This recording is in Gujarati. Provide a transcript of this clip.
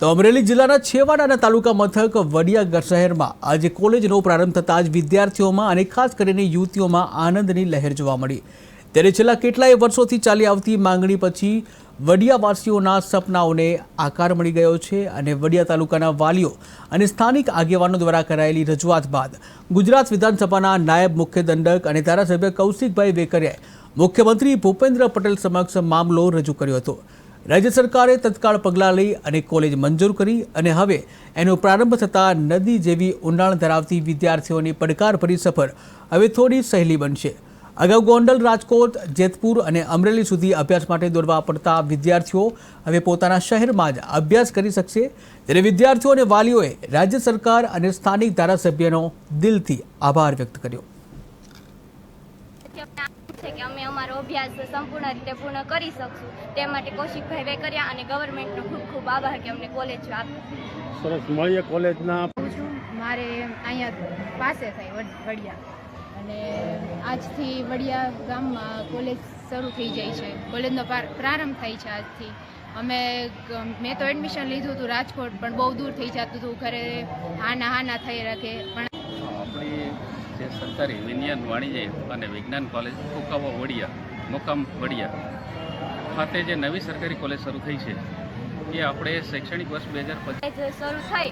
તો અમરેલી જિલ્લાના છેવાડાના તાલુકા મથક વડિયા શહેરમાં આજે કોલેજનો પ્રારંભ થતાં જ વિદ્યાર્થીઓમાં અને ખાસ કરીને યુવતીઓમાં આનંદની લહેર જોવા મળી. ત્યારે છેલ્લા કેટલાય વર્ષોથી ચાલી આવતી માંગણી પછી વડિયાવાસીઓના સપનાઓને આકાર મળી ગયો છે અને વડિયા તાલુકાના વાલીઓ અને સ્થાનિક આગેવાનો દ્વારા કરાયેલી રજૂઆત બાદ ગુજરાત વિધાનસભાના નાયબ મુખ્ય દંડક અને ધારાસભ્ય કૌશિકભાઈ વેકરિયાએ મુખ્યમંત્રી ભૂપેન્દ્ર પટેલ સમક્ષ મામલો રજૂ કર્યો હતો. રાજ્ય સરકારે તત્કાળ પગલાં લઈ અને કોલેજ મંજૂર કરી અને હવે એનો પ્રારંભ થતાં નદી જેવી ઊંડાણ ધરાવતી વિદ્યાર્થીઓની પડકારભરી સફર હવે થોડી સહેલી બનશે. અગાઉ ગોંડલ, રાજકોટ, જેતપુર અને અમરેલી સુધી અભ્યાસ માટે દોડવા પડતા વિદ્યાર્થીઓ હવે પોતાના શહેરમાં જ અભ્યાસ કરી શકશે. ત્યારે વિદ્યાર્થીઓ અને વાલીઓએ રાજ્ય સરકાર અને સ્થાનિક ધારાસભ્યનો દિલથી આભાર વ્યક્ત કર્યો. છે કે અમે અમારો અભ્યાસ સંપૂર્ણ રીતે પૂર્ણ કરી શકશું. તે માટે કૌશિકભાઈ વેકરિયા અને ગવર્મેન્ટનો ખૂબ ખૂબ આભાર કે અમને કોલેજ આપી સરસ મળીએ કોલેજના. મારે અહીંયા પાસે થાય વડિયા. અને આજથી વડિયા ગામમાં કોલેજ શરૂ થઈ જાય છે. કોલેજનો પ્રારંભ થાય છે આજથી. અમે મેં તો એડમિશન લીધું હતું રાજકોટ પણ બહુ દૂર થઈ જતું હતું. ઘરે હાના હાના થઈ રાખે. પણ સરકારી વિજ્ઞાન વાણિજ્ય અને વિજ્ઞાન કોલેજ કુકાવા વડિયા, મુકામ વડિયા ખાતે જે નવી સરકારી કોલેજ શરૂ થઈ છે, એ આપણે શૈક્ષણિક વર્ષ બે હજાર શરૂ થઈ